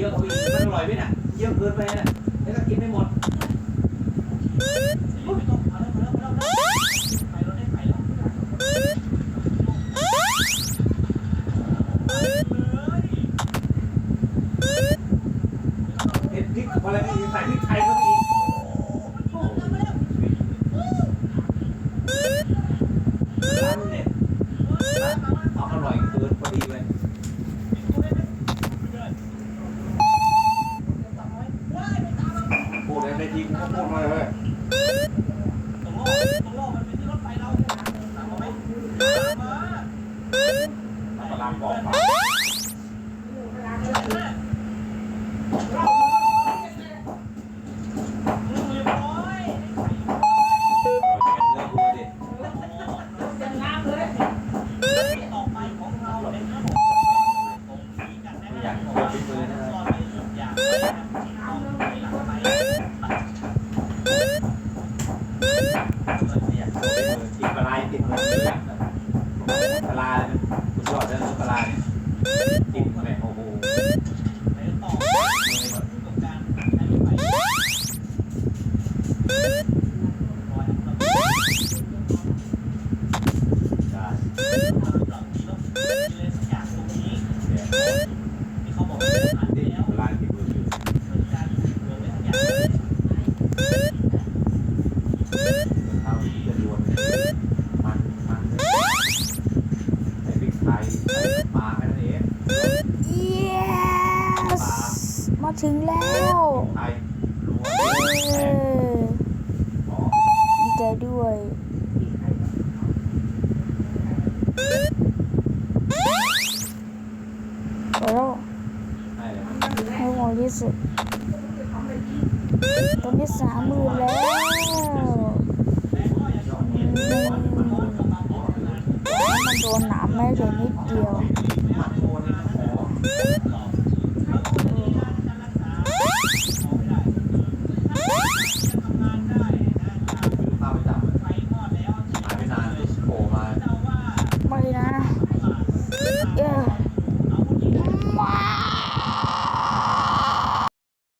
เกินไปนะแล้วก็กินอร่อยไหม่ะเยองมาแล้วมาแล้วมาแล้วไปแล้วได้ไปแล้วเห็ดพริกอะไรไม่ใส่พริกร้านเนี่ยเอาอร่อยเกินพอดีเลย พูดอะได้จริงก็พูดมาเลยตกลงตกลงมันเป็นที่รถไฟเราตามมาไหมมาลาลามบอกมา กินปลาไหลติดมือปลาเลยคุณยอดเลยปลาไหลกินแม่โอ้โหไปต่อกับการใช้ไปได้เลยสักอย่างตรงนี้เนี่ยที่เขาบอกว่าอันที่แล้วปลาไหลติดมืออยู่ เป็นการเมืองอะไรสักอย่าง เท้าที่จะรวนมันมันใส่พริกไทยใส่ปลาแค่นั้นเอง yes มา ถึงแล้วดีใจด้วยโอ้ได้เลยให้หมดที่สุดตอนนี้สามหมื่นแล้วมันโดนหนามแม่เหลือนิดเดียว